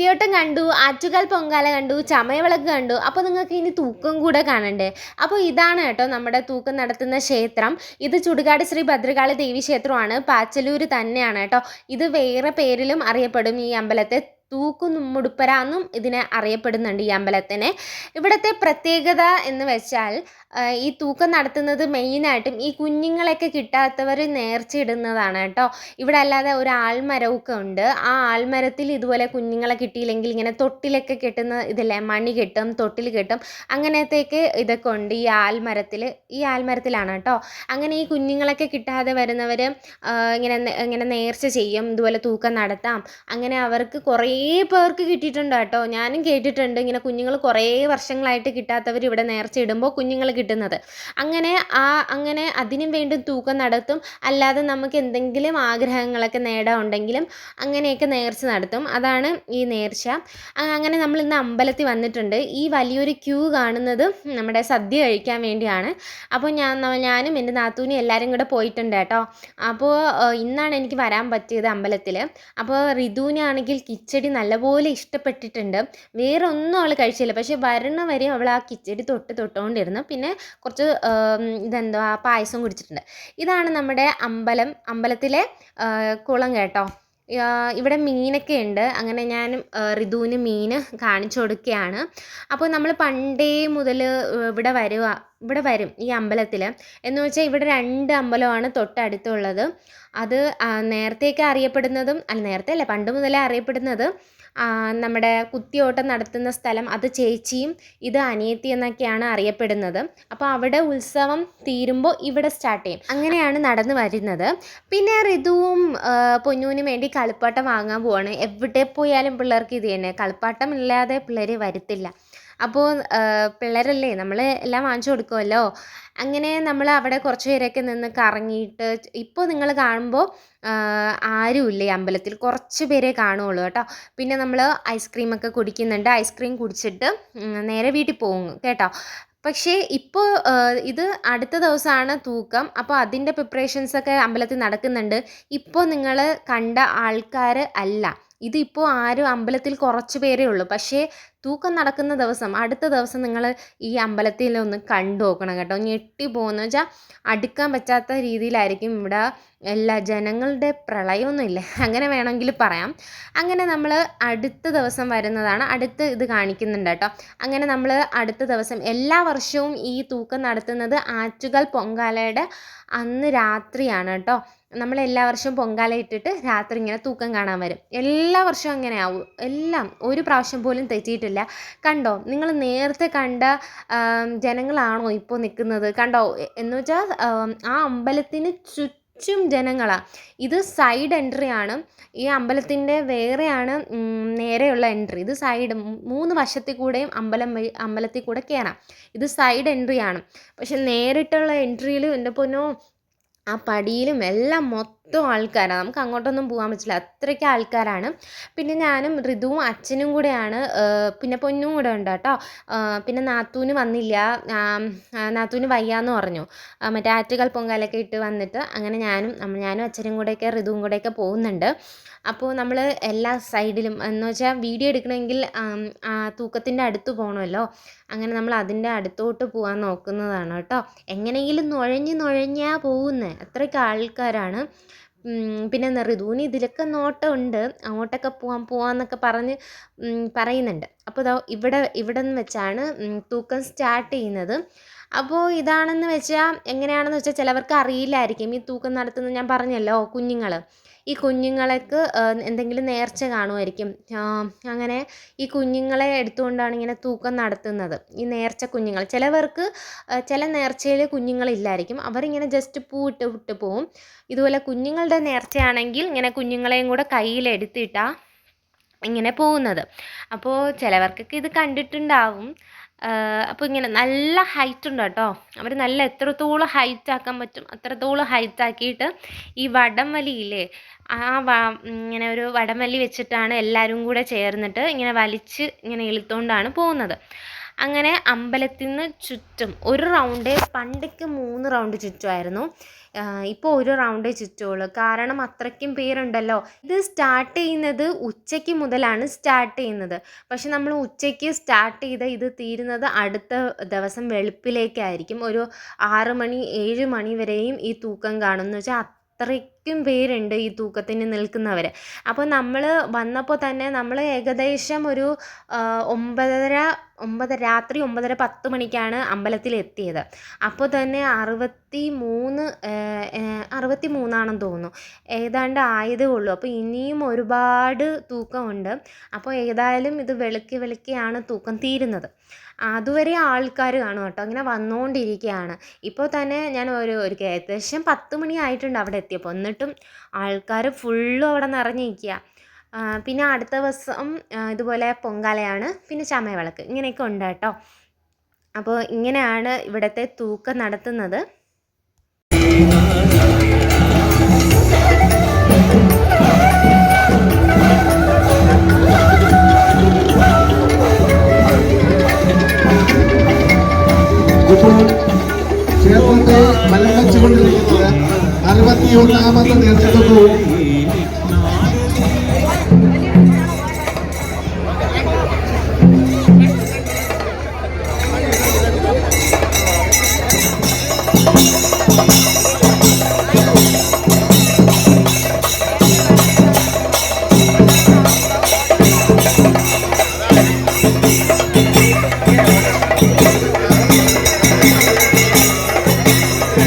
കുത്തിയോട്ടം കണ്ടു ആറ്റുകാൽ പൊങ്കാല കണ്ടു ചമയവിളക്ക് കണ്ടു. അപ്പോൾ നിങ്ങൾക്ക് ഇനി തൂക്കം കൂടെ കാണണ്ടേ. അപ്പോൾ ഇതാണ് കേട്ടോ നമ്മുടെ തൂക്കം നടത്തുന്ന ക്ഷേത്രം. ഇത് ചുടുകാട് ശ്രീ ഭദ്രകാളി ദേവി ക്ഷേത്രമാണ്. പാച്ചലൂർ തന്നെയാണ് കേട്ടോ. ഇത് വേറെ പേരിലും അറിയപ്പെടും ഈ അമ്പലത്തെ തൂക്കുമുടുപ്പര എന്നും ഇതിനെ അറിയപ്പെടുന്നുണ്ട് ഈ അമ്പലത്തിനെ. ഇവിടുത്തെ പ്രത്യേകത എന്ന് വെച്ചാൽ ഈ തൂക്കം നടത്തുന്നത് മെയിനായിട്ടും ഈ കുഞ്ഞുങ്ങളെയൊക്കെ കിട്ടാത്തവർ നേർച്ചയിടുന്നതാണ് കേട്ടോ. ഇവിടെ അല്ലാതെ ഒരു ആൽമരമൊക്കെ ഉണ്ട്. ആ ആൽമരത്തിൽ ഇതുപോലെ കുഞ്ഞുങ്ങളെ കിട്ടിയില്ലെങ്കിൽ ഇങ്ങനെ തൊട്ടിലൊക്കെ കെട്ടുന്ന ഇതല്ലേ മണി കെട്ടും തൊട്ടിൽ കെട്ടും അങ്ങനത്തേക്ക് ഇതൊക്കെ ഉണ്ട് ഈ ആൽമരത്തിൽ ഈ ആൽമരത്തിലാണ് കേട്ടോ. അങ്ങനെ ഈ കുഞ്ഞുങ്ങളൊക്കെ കിട്ടാതെ വരുന്നവർ ഇങ്ങനെ ഇങ്ങനെ നേർച്ച ചെയ്യും ഇതുപോലെ തൂക്കം നടത്താം. അങ്ങനെ അവർക്ക് കുറേ പേർക്ക് കിട്ടിയിട്ടുണ്ട് കേട്ടോ. ഞാനും കേട്ടിട്ടുണ്ട്. ഇങ്ങനെ കുഞ്ഞുങ്ങൾ കുറേ വർഷങ്ങളായിട്ട് കിട്ടാത്തവർ ഇവിടെ നേർച്ച ഇടുമ്പോൾ കുഞ്ഞുങ്ങൾ കിട്ടുന്നത്. അങ്ങനെ ആ അങ്ങനെ അതിനും വേണ്ടി തൂക്കം നടത്തും. അല്ലാതെ നമുക്ക് എന്തെങ്കിലും ആഗ്രഹങ്ങളൊക്കെ നേടാനുണ്ടെങ്കിലും അങ്ങനെയൊക്കെ നേർച്ച നടത്തും. അതാണ് ഈ നേർച്ച. അങ്ങനെ നമ്മൾ ഇന്ന് അമ്പലത്തിൽ വന്നിട്ടുണ്ട്. ഈ വലിയൊരു ക്യൂ കാണുന്നത് നമ്മുടെ സദ്യ കഴിക്കാൻ വേണ്ടിയാണ്. അപ്പോൾ ഞാൻ ഞാനും എന്റെ നാത്തൂനും എല്ലാവരും കൂടെ പോയിട്ടുണ്ട് കേട്ടോ. അപ്പോൾ ഇന്നാണ് എനിക്ക് വരാൻ പറ്റിയത് അമ്പലത്തിൽ അപ്പോൾ ഋതുവിനാണെങ്കിൽ കിച്ചടി നല്ലപോലെ ഇഷ്ടപ്പെട്ടിട്ടുണ്ട്. വേറെ ഒന്നും അവൾ കഴിച്ചില്ല. പക്ഷേ വരണ വരെ അവൾ ആ കിച്ചടി തൊട്ട് തൊട്ടുകൊണ്ടിരുന്നു പിന്നെ കുറച്ച് ഇതെന്തോ ആ പായസം കുടിച്ചിട്ടുണ്ട്. ഇതാണ് നമ്മുടെ അമ്പലം. അമ്പലത്തിലെ കുളം കേട്ടോ. ഇവിടെ മീനൊക്കെ ഉണ്ട്. അങ്ങനെ ഞാൻ ഋതുവിന് മീൻ കാണിച്ചു കൊടുക്കുകയാണ്. അപ്പോൾ നമ്മൾ പണ്ടേ മുതൽ ഇവിടെ വരുക ഇവിടെ വരും ഈ അമ്പലത്തിൽ എന്ന് വെച്ചാൽ ഇവിടെ രണ്ട് അമ്പലമാണ് തൊട്ടടുത്തുള്ളത്. അത് നേരത്തെയൊക്കെ അറിയപ്പെടുന്നതും അല്ല നേരത്തെ അല്ല പണ്ട് മുതലേ അറിയപ്പെടുന്നത് നമ്മുടെ കുത്തിയോട്ടം നടത്തുന്ന സ്ഥലം അത് ചേച്ചിയും ഇത് അനിയത്തി എന്നൊക്കെയാണ് അറിയപ്പെടുന്നത്. അപ്പോൾ അവിടെ ഉത്സവം തീരുമ്പോൾ ഇവിടെ സ്റ്റാർട്ട് ചെയ്യും. അങ്ങനെയാണ് നടന്നു വരുന്നത്. പിന്നെ ഋതുവും പൊന്നൂനും വേണ്ടി കളിപ്പാട്ടം വാങ്ങാൻ പോവാണ്. എവിടെ പോയാലും പിള്ളേർക്ക് ഇത് തന്നെ. കളിപ്പാട്ടം ഇല്ലാതെ പിള്ളേർ വരത്തില്ല. അപ്പോൾ പിള്ളേരല്ലേ നമ്മൾ എല്ലാം വാങ്ങിച്ചു കൊടുക്കുമല്ലോ അങ്ങനെ നമ്മൾ അവിടെ കുറച്ച് പേരൊക്കെ നിന്ന് കറങ്ങിയിട്ട് ഇപ്പോൾ നിങ്ങൾ കാണുമ്പോൾ ആരുമില്ല ഈ അമ്പലത്തിൽ? കുറച്ച് പേരെ കാണുകയുള്ളൂ കേട്ടോ. പിന്നെ നമ്മൾ ഐസ്ക്രീമൊക്കെ കുടിക്കുന്നുണ്ട്. ഐസ്ക്രീം കുടിച്ചിട്ട് നേരെ വീട്ടിൽ പോകും കേട്ടോ. പക്ഷേ ഇപ്പോൾ ഇത് അടുത്ത ദിവസമാണ് തൂക്കം. അപ്പോൾ അതിന്റെ പ്രിപ്പറേഷൻസൊക്കെ അമ്പലത്തിൽ നടക്കുന്നുണ്ട്. ഇപ്പോൾ നിങ്ങൾ കണ്ട ആൾക്കാർ അല്ല. ഇതിപ്പോൾ ആരും അമ്പലത്തിൽ കുറച്ച് പേരേ ഉള്ളൂ. പക്ഷേ തൂക്കം നടക്കുന്ന ദിവസം അടുത്ത ദിവസം നിങ്ങൾ ഈ അമ്പലത്തിൽ ഒന്ന് കണ്ടു നോക്കണം കേട്ടോ. ഞെട്ടി പോകുന്നു വെച്ചാൽ അടുക്കാൻ പറ്റാത്ത രീതിയിലായിരിക്കും ഇവിടെ എല്ലാ ജനങ്ങളുടെ പ്രളയമൊന്നുമില്ല? അങ്ങനെ വേണമെങ്കിൽ പറയാം. അങ്ങനെ നമ്മൾ അടുത്ത ദിവസം വരുന്നതാണ്. അടുത്ത് ഇത് കാണിക്കുന്നുണ്ട് കേട്ടോ. അങ്ങനെ നമ്മൾ അടുത്ത ദിവസം എല്ലാ വർഷവും ഈ തൂക്കം നടത്തുന്നത് ആറ്റുകാൽ പൊങ്കാലയുടെ അന്ന് രാത്രിയാണ് കേട്ടോ. നമ്മൾ എല്ലാ വർഷവും പൊങ്കാല ഇട്ടിട്ട് രാത്രി ഇങ്ങനെ തൂക്കം കാണാൻ വരും. എല്ലാ വർഷവും അങ്ങനെ ആവും. എല്ലാം ഒരു പ്രാവശ്യം പോലും തെറ്റിയിട്ടില്ല. കണ്ടോ? നിങ്ങൾ നേരത്തെ കണ്ട ജനങ്ങളാണോ ഇപ്പോൾ നിൽക്കുന്നത്? കണ്ടോ? എന്ന് വെച്ചാൽ ആ അമ്പലത്തിന് ചുറ്റും ജനങ്ങളാണ് ഇത് സൈഡ് എൻട്രി ആണ്. ഈ അമ്പലത്തിന്റെ വേറെയാണ് നേരെയുള്ള എൻട്രി. ഇത് സൈഡ് മൂന്ന് വശത്തിൽ കൂടെയും അമ്പലം അമ്പലത്തിൽ കൂടെ കയറാം ഇത് സൈഡ് എൻട്രി ആണ്. പക്ഷെ നേരിട്ടുള്ള എൻട്രിയിൽ എന്റെ പൊന്നോ ആ പടിയിലും എല്ലാം മൊത്തം ആൾക്കാരാണ് നമുക്ക് അങ്ങോട്ടൊന്നും പോകാൻ പറ്റില്ല. അത്രയ്ക്ക് ആൾക്കാരാണ്. പിന്നെ ഞാനും ഋതുവും അച്ഛനും കൂടെയാണ്. പിന്നെ പൊന്നും കൂടെ ഉണ്ട് കേട്ടോ. പിന്നെ നാത്തൂന് വന്നില്ല. നാത്തൂന് വയ്യാന്ന് പറഞ്ഞു. മറ്റേ ആറ്റുകാൽ പൊങ്കാലൊക്കെ ഇട്ട് വന്നിട്ട് അങ്ങനെ ഞാനും ഞാനും അച്ഛനും കൂടെയൊക്കെ ഋതുവും കൂടെയൊക്കെ പോകുന്നുണ്ട്. അപ്പോൾ നമ്മൾ എല്ലാ സൈഡിലും എന്ന് വെച്ചാൽ വീഡിയോ എടുക്കണമെങ്കിൽ തൂക്കത്തിന്റെ അടുത്ത് പോകണമല്ലോ അങ്ങനെ നമ്മൾ അതിന്റെ അടുത്തോട്ട് പോകാൻ നോക്കുന്നതാണ് കേട്ടോ. എങ്ങനെയെങ്കിലും നുഴഞ്ഞ് നുഴഞ്ഞാ പോകുന്നത് അത്രയ്ക്ക് ആൾക്കാരാണ്. പിന്നെ എന്താ ഋതുവിന് ഇതിലൊക്കെ നോട്ടമുണ്ട്. അങ്ങോട്ടൊക്കെ പോവാം പോവാന്നൊക്കെ പറഞ്ഞ് പറയുന്നുണ്ട്. അപ്പോൾ ഇതാ ഇവിടെ ഇവിടെ നിന്ന് വെച്ചാണ് തൂക്കം സ്റ്റാർട്ട് ചെയ്യുന്നത്. അപ്പോൾ ഇതാണെന്ന് വെച്ചാൽ എങ്ങനെയാണെന്ന് വെച്ചാൽ ചിലവർക്ക് അറിയില്ലായിരിക്കും. ഈ തൂക്കം നടത്തുന്ന ഞാൻ പറഞ്ഞല്ലോ കുഞ്ഞുങ്ങൾ ഈ കുഞ്ഞുങ്ങൾക്ക് എന്തെങ്കിലും നേർച്ച കാണുമായിരിക്കും. അങ്ങനെ ഈ കുഞ്ഞുങ്ങളെ എടുത്തുകൊണ്ടാണ് ഇങ്ങനെ തൂക്കം നടത്തുന്നത്. ഈ നേർച്ച കുഞ്ഞുങ്ങൾ. ചിലവർക്ക് ചില നേർച്ചയിൽ കുഞ്ഞുങ്ങളില്ലായിരിക്കും. അവരിങ്ങനെ ജസ്റ്റ് പൂ ഇട്ട് വിട്ട് പോവും. ഇതുപോലെ കുഞ്ഞുങ്ങളുടെ നേർച്ചയാണെങ്കിൽ ഇങ്ങനെ കുഞ്ഞുങ്ങളെയും കൂടെ കയ്യിലെടുത്തിട്ടാണ് ഇങ്ങനെ പോകുന്നത് അപ്പോൾ ചിലവർക്കൊക്കെ ഇത് കണ്ടിട്ടുണ്ടാവും. അപ്പോൾ ഇങ്ങനെ നല്ല ഹൈറ്റ് ഉണ്ട് കേട്ടോ. അവർ നല്ല എത്രത്തോളം ഹൈറ്റ് ആക്കാൻ പറ്റും അത്രത്തോളം ഹൈറ്റ് ആക്കിയിട്ട് ഈ വടം വലിയില്ലേ ആ ഇങ്ങനെ ഒരു വടം വലി വെച്ചിട്ടാണ് എല്ലാവരും കൂടെ ചേർന്നിട്ട് ഇങ്ങനെ വലിച്ച് ഇങ്ങനെ ഇളുത്തുകൊണ്ടാണ് പോകുന്നത്. അങ്ങനെ അമ്പലത്തിന് ചുറ്റും ഒരു റൗണ്ട് പണ്ടൊക്കെ മൂന്ന് റൗണ്ട് ചുറ്റുമായിരുന്നു. ഇപ്പോൾ ഒരു റൗണ്ടേ ചുറ്റുള്ളൂ. കാരണം അത്രയ്ക്കും പേരുണ്ടല്ലോ. ഇത് സ്റ്റാർട്ട് ചെയ്യുന്നത് ഉച്ചയ്ക്ക് മുതലാണ് സ്റ്റാർട്ട് ചെയ്യുന്നത്. പക്ഷെ നമ്മൾ ഉച്ചയ്ക്ക് സ്റ്റാർട്ട് ചെയ്ത ഇത് തീരുന്നത് അടുത്ത ദിവസം വെളുപ്പിലേക്കായിരിക്കും. ഒരു ആറ് മണി ഏഴ് മണി വരെയും ഈ തൂക്കം കാണും. വെച്ചാൽ അത്രയ്ക്കും പേരുണ്ട് ഈ തൂക്കത്തിന് നിൽക്കുന്നവർ അപ്പോൾ നമ്മൾ വന്നപ്പോൾ തന്നെ നമ്മൾ ഏകദേശം ഒരു ഒമ്പതര ഒമ്പത് രാത്രി ഒമ്പതര പത്ത് മണിക്കാണ് അമ്പലത്തിൽ എത്തിയത്. അപ്പോൾ തന്നെ അറുപത്തി മൂന്ന് അറുപത്തി മൂന്നാണെന്ന് തോന്നുന്നു. ഏതാണ്ട് ആയതേ ഉള്ളൂ. അപ്പോൾ ഇനിയും ഒരുപാട് തൂക്കമുണ്ട്. അപ്പോൾ ഏതായാലും ഇത് വെളുക്കി വെളുക്കിയാണ് തൂക്കം തീരുന്നത്. അതുവരെ ആൾക്കാർ കാണും കേട്ടോ. ഇങ്ങനെ വന്നുകൊണ്ടിരിക്കുകയാണ് ഇപ്പോൾ തന്നെ ഞാൻ ഒരു ഒരു ഏകദേശം പത്ത് മണി ആയിട്ടുണ്ട് അവിടെ എത്തിയപ്പോൾ എന്നിട്ടും ആൾക്കാർ ഫുള്ളും അവിടെ നിറഞ്ഞിരിക്കുക പിന്നെ അടുത്ത ദിവസം ഇതുപോലെ പൊങ്കാലയാണ് പിന്നെ ചമയവിളക്ക്. ഇങ്ങനെയൊക്കെ ഉണ്ട് കേട്ടോ. അപ്പോൾ ഇങ്ങനെയാണ് ഇവിടുത്തെ തൂക്കം നടത്തുന്നത്.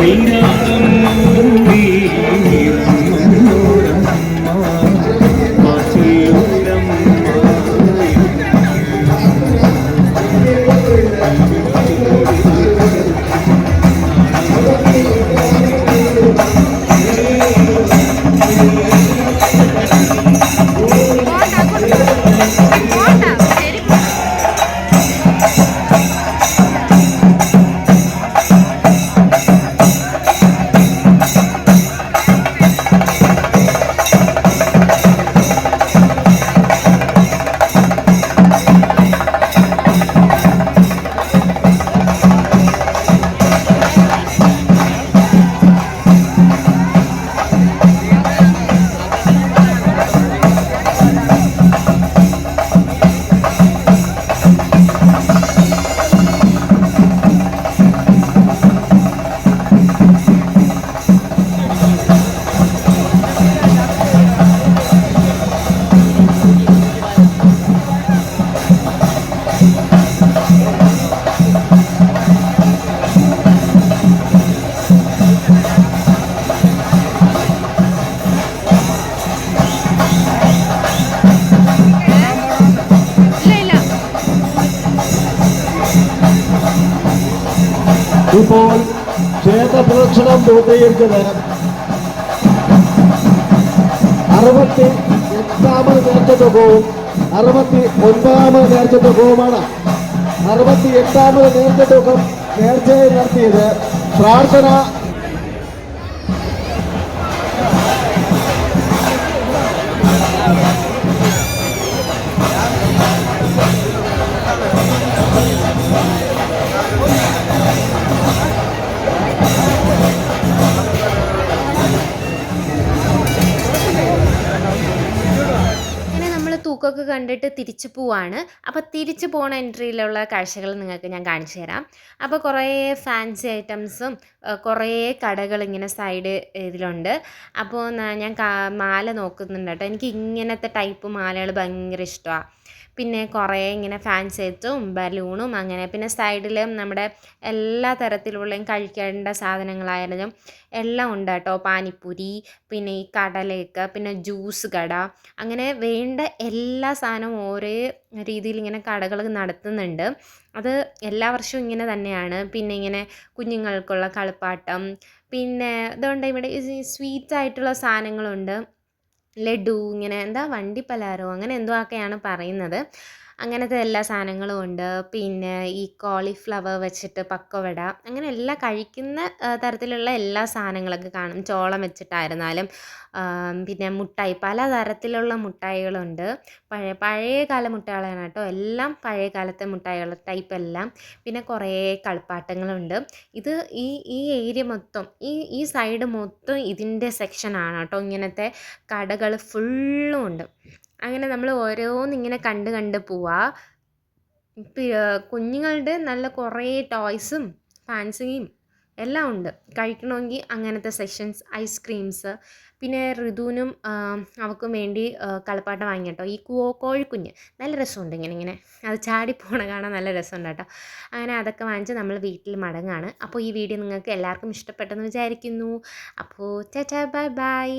Queen ഇപ്പോൾ ക്ഷേത്ര പ്രദക്ഷിണം പൂർത്തീകരിച്ചത് അറുപത്തി എട്ടാമത് നേർച്ചത്വവും അറുപത്തി ഒൻപതാമത് നേർച്ചത്വവുമാണ് അറുപത്തി എട്ടാമത് നേർച്ചത്വം നേർച്ചയായി നടത്തിയത് പ്രാർത്ഥന നമ്മൾ കണ്ടിട്ട് തിരിച്ചു പോവാണ്. അപ്പോൾ തിരിച്ചു പോണ എൻട്രിയിലുള്ള കാഴ്ചകൾ നിങ്ങൾക്ക് ഞാൻ കാണിച്ചു തരാം. അപ്പോൾ കുറേ ഫാൻസി ഐറ്റംസും കുറേ കടകൾ ഇങ്ങനെ സൈഡ് ഇതിലുണ്ട്. അപ്പോൾ ഞാൻ മാല നോക്കുന്നുണ്ട് കേട്ടോ. എനിക്ക് ഇങ്ങനത്തെ ടൈപ്പ് മാലകൾ ഭയങ്കര ഇഷ്ടമാണ് പിന്നെ കുറേ ഇങ്ങനെ ഫാൻ സെറ്റും ബലൂണും അങ്ങനെ. പിന്നെ സൈഡിൽ നമ്മുടെ എല്ലാ തരത്തിലുള്ളയും കഴിക്കേണ്ട സാധനങ്ങളായാലും എല്ലാം ഉണ്ട് കേട്ടോ പാനിപ്പൂരി പിന്നെ ഈ കടലേക്ക് പിന്നെ ജ്യൂസ് കട. അങ്ങനെ വേണ്ട എല്ലാ സാധനവും ഒരേ രീതിയിൽ ഇങ്ങനെ കടകൾ നടത്തുന്നുണ്ട്. അത് എല്ലാ വർഷവും ഇങ്ങനെ തന്നെയാണ്. പിന്നെ ഇങ്ങനെ കുഞ്ഞുങ്ങൾക്കുള്ള കളിപ്പാട്ടം പിന്നെ ഇതുകൊണ്ട് ഇവിടെ സ്വീറ്റ് ആയിട്ടുള്ള സാധനങ്ങളുണ്ട്. ലഡു ഇങ്ങനെ എന്താ വണ്ടി പലഹാരമോ അങ്ങനെ എന്തോ ഒക്കെയാണ് പറയുന്നത്. അങ്ങനത്തെ എല്ലാ സാധനങ്ങളും ഉണ്ട്. പിന്നെ ഈ കോളിഫ്ലവർ വെച്ചിട്ട് പക്കവട അങ്ങനെ എല്ലാ കഴിക്കുന്ന തരത്തിലുള്ള എല്ലാ സാധനങ്ങളൊക്കെ കാണും. ചോളം വെച്ചിട്ടായിരുന്നാലും പിന്നെ മുട്ടായി പല തരത്തിലുള്ള മുട്ടായികളുണ്ട്. പഴയ പഴയ കാല മുട്ടായികളാണ് കേട്ടോ. എല്ലാം പഴയ കാലത്തെ മുട്ടായികൾ ടൈപ്പ് എല്ലാം. പിന്നെ കുറേ കളിപ്പാട്ടങ്ങളുണ്ട്. ഇത് ഈ ഈ ഏരിയ മൊത്തം ഈ ഈ സൈഡ് മൊത്തം ഇതിന്റെ സെക്ഷനാണ് കേട്ടോ. ഇങ്ങനത്തെ കടകൾ ഫുള്ളും ഉണ്ട്. അങ്ങനെ നമ്മൾ ഓരോന്നിങ്ങനെ കണ്ട് കണ്ട് പോവാ. പി- കുഞ്ഞുങ്ങളുടെ നല്ല കുറേ ടോയ്സും ഫാൻസിയും എല്ലാം ഉണ്ട്. കഴിക്കണമെങ്കിൽ അങ്ങനത്തെ സെക്ഷൻസ് ഐസ്ക്രീംസ് പിന്നെ ഋതുവിനും അവൾക്കും വേണ്ടി കളിപ്പാട്ടം വാങ്ങി കേട്ടോ ഈ കോ കോഴിക്കുഞ്ഞ് നല്ല രസമുണ്ട് ഇങ്ങനെ ഇങ്ങനെ. അത് ചാടിപ്പോണ പോണ കാണാൻ നല്ല രസമുണ്ട് കേട്ടോ അങ്ങനെ അതൊക്കെ വാങ്ങിച്ച് നമ്മൾ വീട്ടിൽ മടങ്ങാണ്. അപ്പോൾ ഈ വീഡിയോ നിങ്ങൾക്ക് എല്ലാവർക്കും ഇഷ്ടപ്പെട്ടെന്ന് വിചാരിക്കുന്നു. അപ്പോൾ ചേച്ചാ ബൈ ബൈ.